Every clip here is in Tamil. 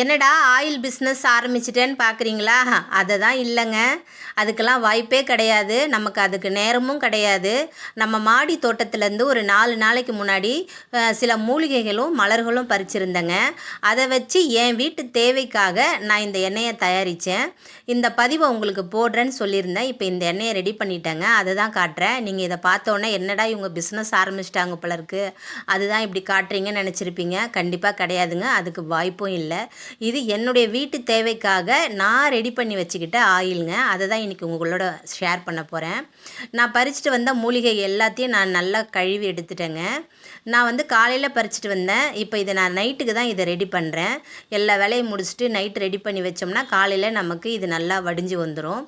என்னடா ஆயில் பிஸ்னஸ் ஆரம்பிச்சிட்டேன்னு பார்க்குறீங்களா அதை தான் இல்லைங்க. அதுக்கெல்லாம் வாய்ப்பே கிடையாது. நமக்கு அதுக்கு நேரமும் கிடையாது. நம்ம மாடி தோட்டத்துலேருந்து ஒரு நாலு நாளைக்கு முன்னாடி சில மூலிகைகளும் மலர்களும் பறிச்சிருந்தேங்க. அதை வச்சு என் வீட்டு தேவைக்காக நான் இந்த எண்ணெயை தயாரித்தேன். இந்த பதிவை உங்களுக்கு போடுறேன்னு சொல்லியிருந்தேன். இப்போ இந்த எண்ணெயை ரெடி பண்ணிட்டேங்க. அதை தான் காட்டுறேன். நீங்கள் இதை பார்த்தோன்னே என்னடா இவங்க பிஸ்னஸ் ஆரம்பிச்சிட்டாங்க போல அதுதான் இப்படி காட்டுறீங்கன்னு நினச்சிருப்பீங்க. கண்டிப்பாக கிடையாதுங்க. அதுக்கு வாய்ப்பும் இல்லை. இது என்னுடைய வீட்டு தேவைக்காக நான் ரெடி பண்ணி வச்சுக்கிட்ட ஆயிலுங்க. அதை தான் இன்றைக்கி உங்களோட ஷேர் பண்ண போகிறேன் நான் பறிச்சுட்டு வந்த மூலிகை எல்லாத்தையும் நான் நல்லா கழுவி எடுத்துட்டேங்க. நான் வந்து காலையில் பறிச்சுட்டு வந்தேன். இப்போ இதை நான் நைட்டுக்கு தான் இதை ரெடி பண்ணுறேன் எல்லா வேலையும் முடிச்சுட்டு நைட் ரெடி பண்ணி வச்சோம்னா காலையில் நமக்கு இது நல்லா வடிஞ்சு வந்துடும்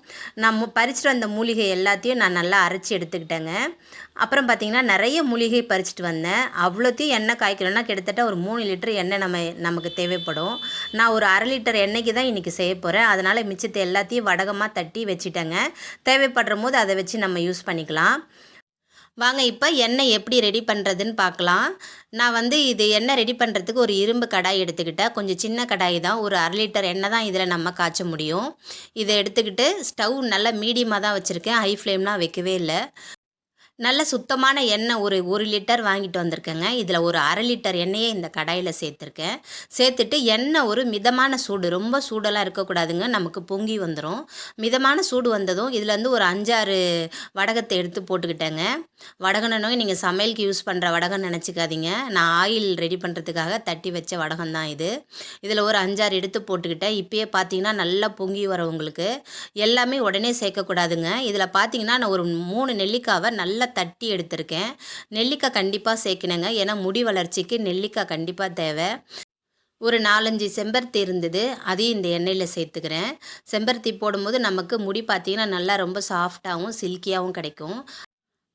நான் பறிச்சுட்டு வந்த மூலிகை எல்லாத்தையும் நான் நல்லா அரைச்சி எடுத்துக்கிட்டேங்க. அப்புறம் பார்த்திங்கன்னா நிறைய மூலிகை பறிச்சிட்டு வந்தேன். அவ்வளோத்தையும் எண்ணெய் காய்க்கணும்னா கிட்டத்தட்ட ஒரு மூணு லிட்டர் எண்ணெய் நம்ம நமக்கு தேவைப்படும். நான் ஒரு அரை லிட்டர் எண்ணெய்க்கு தான் இன்றைக்கி செய்ய போகிறேன் அதனால் மிச்சத்தை எல்லாத்தையும் வடகமாக தட்டி வச்சுட்டேங்க. தேவைப்படுற போது அதை வச்சு நம்ம யூஸ் பண்ணிக்கலாம். வாங்க இப்போ எண்ணெய் எப்படி ரெடி பண்ணுறதுன்னு பார்க்கலாம். நான் வந்து இது எண்ணெய் ரெடி பண்ணுறதுக்கு ஒரு இரும்பு கடாய் எடுத்துக்கிட்டேன். கொஞ்சம் சின்ன கடாய் தான். ஒரு அரை லிட்டர் எண்ணெய் தான் இதில் நம்ம காய்ச்ச முடியும். இதை எடுத்துக்கிட்டு ஸ்டவ் நல்லா மீடியமாக தான் வச்சுருக்கேன். ஹை ஃப்ளேம்லாம் வைக்கவே இல்லை. நல்ல சுத்தமான எண்ணெய் ஒரு ஒரு லிட்டர் வாங்கிட்டு வந்திருக்கேங்க. இதில் ஒரு அரை லிட்டர் எண்ணெயை இந்த கடாயில் சேர்த்துருக்கேன். சேர்த்துட்டு எண்ணெய் ஒரு மிதமான சூடு ரொம்ப சூடெல்லாம் இருக்கக்கூடாதுங்க. நமக்கு பொங்கி வந்துடும் மிதமான சூடு வந்ததும் இதுலேருந்து ஒரு அஞ்சாறு வடகத்தை எடுத்து போட்டுக்கிட்டேங்க. வடகனனோ நீங்கள் சமையலுக்கு யூஸ் பண்ணுற வடகம் நினச்சிக்காதீங்க. நான் ஆயில் ரெடி பண்ணுறதுக்காக தட்டி வச்ச வடகம் தான் இது. இதில் ஒரு அஞ்சாறு எடுத்து போட்டுக்கிட்டேன். இப்பயே பார்த்தீங்கன்னா நல்லா பொங்கி வரவங்களுக்கு எல்லாமே உடனே சேர்க்கக்கூடாதுங்க. இதில் பார்த்தீங்கன்னா நான் ஒரு மூணு நெல்லிக்காவை நல்லா தட்டி எடுத்திருக்கேன். நெல்லிக்காய் கண்டிப்பாக சேர்க்கணுங்க. ஏன்னா முடி வளர்ச்சிக்கு நெல்லிக்காய் கண்டிப்பாக தேவை. ஒரு நாலஞ்சு செம்பருத்தி இருந்தது. அதையும் இந்த எண்ணெயில் சேர்த்துக்கிறேன். செம்பருத்தி போடும்போது நமக்கு முடி பார்த்தீங்கன்னா நல்லா ரொம்ப சாஃப்டாகவும் சில்கியாகவும் கிடைக்கும்.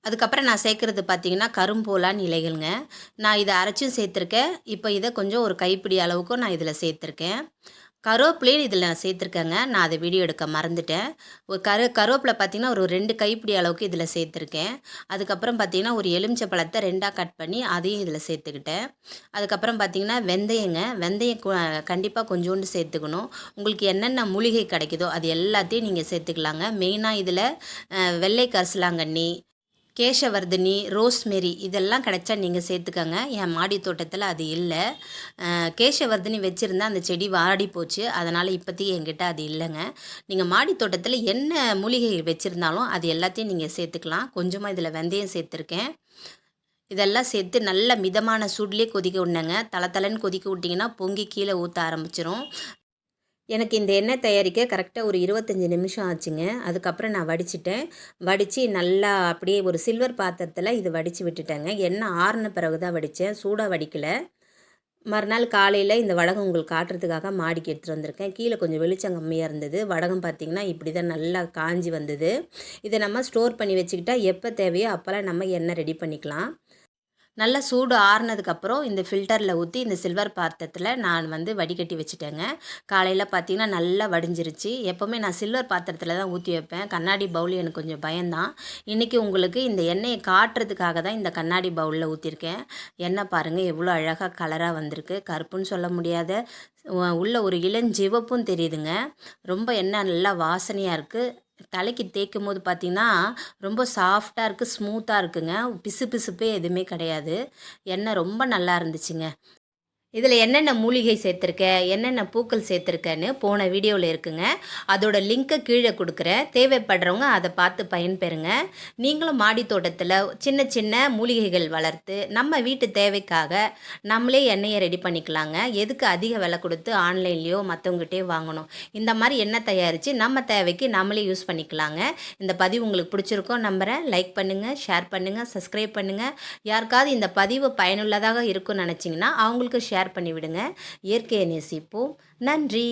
அதுக்கப்புறம் நான் சேர்க்குறது பார்த்தீங்கன்னா கரும்போலான் இலைகள்ங்க. நான் இதை அரைச்சும் சேர்த்துருக்கேன். இப்போ இதை கொஞ்சம் ஒரு கைப்பிடி அளவுக்கும் நான் இதில் சேர்த்துருக்கேன். கருவேப்பிலையும் இதில் நான் சேர்த்துருக்கேங்க. நான் அதை வீடியோ எடுக்க மறந்துட்டேன். ஒரு கரு கருவேப்பிலை பார்த்திங்கன்னா ஒரு ரெண்டு கைப்பிடி அளவுக்கு இதில் சேர்த்துருக்கேன். அதுக்கப்புறம் பார்த்தீங்கன்னா ஒரு எலுமிச்சை பழத்தை ரெண்டாக கட் பண்ணி அதையும் இதில் சேர்த்துக்கிட்டேன். அதுக்கப்புறம் பார்த்தீங்கன்னா வெந்தயங்க. வெந்தயம் கண்டிப்பாக கொஞ்சோண்டு சேர்த்துக்கணும். உங்களுக்கு என்னென்ன மூலிகை கிடைக்குதோ அது எல்லாத்தையும் நீங்கள் சேர்த்துக்கலாங்க. மெயினாக இதில் வெள்ளை கரிசலாங்கண்ணி கேசவர்தினி ரோஸ்மெரி இதெல்லாம் கிடைச்சா நீங்கள் சேர்த்துக்கோங்க. என் மாடி தோட்டத்தில் அது இல்லை. கேசவர்தினி வச்சுருந்தா அந்த செடி வாடி போச்சு. அதனால் இப்போதைக்கு என்கிட்ட அது இல்லைங்க. நீங்கள் மாடி தோட்டத்தில் என்ன மூலிகை வச்சுருந்தாலும் அது எல்லாத்தையும் நீங்கள் சேர்த்துக்கலாம். கொஞ்சமாக இதில் வெந்தயம் சேர்த்துருக்கேன். இதெல்லாம் சேர்த்து நல்ல மிதமான சூட்லேயே கொதிக்க விடணுங்க. தலை தலைன்னு கொதிக்க விட்டிங்கன்னா பொங்கி கீழே ஊற்ற ஆரம்பிச்சிரும். எனக்கு இந்த எண்ணெய் தயாரிக்க கரெக்டாக ஒரு இருபத்தஞ்சி நிமிஷம் ஆச்சுங்க. அதுக்கப்புறம் நான் வடிச்சிட்டேன். வடித்து நல்லா அப்படியே ஒரு சில்வர் பாத்திரத்தில் இது வடித்து விட்டுட்டேங்க. எண்ணெய் ஆறின பிறகு தான் வடித்தேன் சூடாக வடிக்கலை. மறுநாள் காலையில் இந்த வடகம் உங்களுக்கு காட்டுறதுக்காக மாடிக்கு எடுத்துகிட்டு வந்திருக்கேன். கீழே கொஞ்சம் வெளிச்சம் கம்மியாக இருந்தது. வடகம் பார்த்திங்கன்னா இப்படி தான் நல்லா காஞ்சி வந்தது. இதை நம்ம ஸ்டோர் பண்ணி வச்சுக்கிட்டால் எப்போ தேவையோ அப்போல்லாம் நம்ம எண்ணெய் ரெடி பண்ணிக்கலாம். நல்லா சூடு ஆறுனதுக்கப்புறம் இந்த ஃபில்டரில் ஊற்றி இந்த சில்வர் பாத்திரத்தில் நான் வந்து வடிகட்டி வச்சுட்டேங்க. காலையில் பார்த்தீங்கன்னா நல்லா வடிஞ்சிருச்சு. எப்போவுமே நான் சில்வர் பாத்திரத்தில் தான் ஊற்றி வைப்பேன். கண்ணாடி பவுல் எனக்கு கொஞ்சம் பயம்தான். இன்றைக்கி உங்களுக்கு இந்த எண்ணெயை காட்டுறதுக்காக தான் இந்த கண்ணாடி பவுலில் ஊற்றிருக்கேன் எண்ணெய் பாருங்கள் எவ்வளோ அழகாக கலராக வந்திருக்கு. கருப்புன்னு சொல்ல முடியாத உள்ள ஒரு இளஞ்சிவப்பும் தெரியுதுங்க. ரொம்ப எண்ணெய் நல்லா வாசனையாக இருக்குது தலைக்கு தேய்க்கும் போது பார்த்திங்கன்னா ரொம்ப சாஃப்டாக இருக்குது ஸ்மூத்தாக இருக்குங்க. பிசு பிசுப்பே எதுவுமே கிடையாது. எண்ணெய் ரொம்ப நல்லா இருந்துச்சுங்க. இதில் என்னென்ன மூலிகை சேர்த்துருக்க என்னென்ன பூக்கள் சேர்த்துருக்கேன்னு போன வீடியோவில் இருக்குங்க. அதோட லிங்க்கை கீழே கொடுக்குறேன் தேவைப்படுறவங்க அதை பார்த்து பயன்பெறுங்க. நீங்களும் மாடி தோட்டத்தில் சின்ன சின்ன மூலிகைகள் வளர்த்து நம்ம வீட்டு தேவைக்காக நம்மளே எண்ணெயை ரெடி பண்ணிக்கலாங்க. எதுக்கு அதிக விலை கொடுத்து ஆன்லைன்லேயோ மற்றவங்ககிட்டயோ வாங்கணும்? இந்த மாதிரி எண்ணெய் தயாரித்து நம்ம தேவைக்கு நம்மளே யூஸ் பண்ணிக்கலாங்க. இந்த பதிவு உங்களுக்கு பிடிச்சிருக்கோம் நம்புகிறேன் லைக் பண்ணுங்கள் ஷேர் பண்ணுங்கள் சப்ஸ்கிரைப் பண்ணுங்கள் யாருக்காவது இந்த பதிவு பயனுள்ளதாக இருக்கும்னு நினச்சிங்கன்னா அவங்களுக்கு ஷேர் ஷேர் பண்ணிவிடுங்க. இயற்கையை நேசிப்போம். நன்றி.